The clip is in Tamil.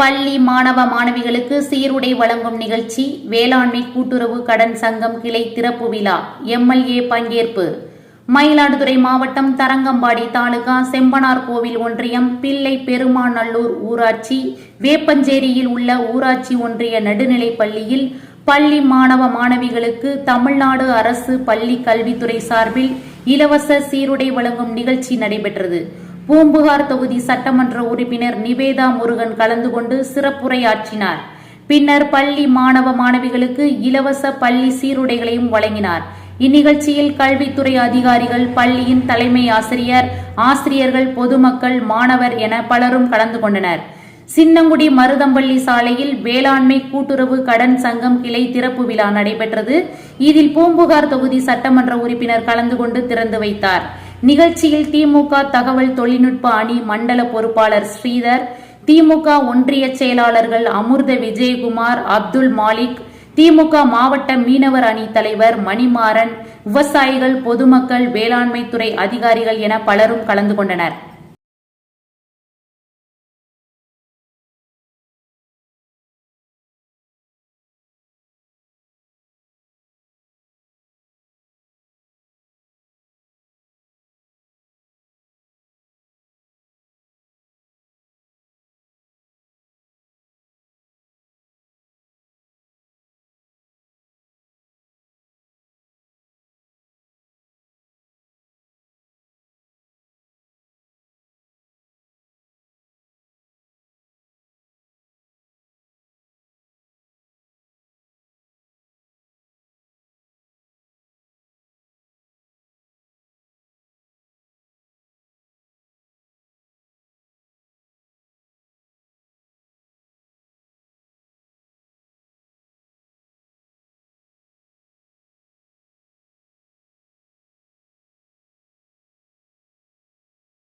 பள்ளி மாணவ மாணவிகளுக்கு சீருடை வழங்கும் நிகழ்ச்சி வேளாண்மை கூட்டுறவு கடன் சங்கம் கிளை திறப்பு விழா எம்எல்ஏ பங்கேற்பு. மயிலாடுதுறை மாவட்டம் தரங்கம்பாடி தாலுகா செம்பனார் கோவில் ஒன்றியம் பிள்ளை பெருமாநல்லூர் ஊராட்சி வேப்பஞ்சேரியில் உள்ள ஊராட்சி ஒன்றிய நடுநிலைப் பள்ளியில் பள்ளி மாணவ மாணவிகளுக்கு தமிழ்நாடு அரசு பள்ளி கல்வித்துறை சார்பில் இலவச சீருடை வழங்கும் நிகழ்ச்சி நடைபெற்றது. பூம்புகார் தொகுதி சட்டமன்ற உறுப்பினர் நிவேதா முருகன் கலந்து கொண்டு சிறப்புரையாற்றினார். பின்னர் பள்ளி மாணவ மாணவிகளுக்கு இலவச பள்ளி சீருடைகளையும் வழங்கினார். இந்நிகழ்ச்சியில் கல்வித்துறை அதிகாரிகள் பள்ளியின் தலைமை ஆசிரியர் ஆசிரியர்கள் பொதுமக்கள் மாணவர் என பலரும் கலந்து கொண்டனர். சின்னங்குடி மருதம்பள்ளி சாலையில் வேளாண்மை கூட்டுறவு கடன் சங்கம் கிளை திறப்பு விழா நடைபெற்றது. இதில் பூம்புகார் தொகுதி சட்டமன்ற உறுப்பினர் கலந்து கொண்டு திறந்து வைத்தார். நிகழ்ச்சியில் திமுக தகவல் தொழில்நுட்ப அணி மண்டல பொறுப்பாளர் ஸ்ரீதர் திமுக ஒன்றிய செயலாளர்கள் அமிர்த விஜயகுமார் அப்துல் மாலிக் திமுக மாவட்ட மீனவர் அணி தலைவர் மணிமாறன் விவசாயிகள் பொதுமக்கள் வேளாண்மை துறை அதிகாரிகள் என பலரும் கலந்து கொண்டனர்.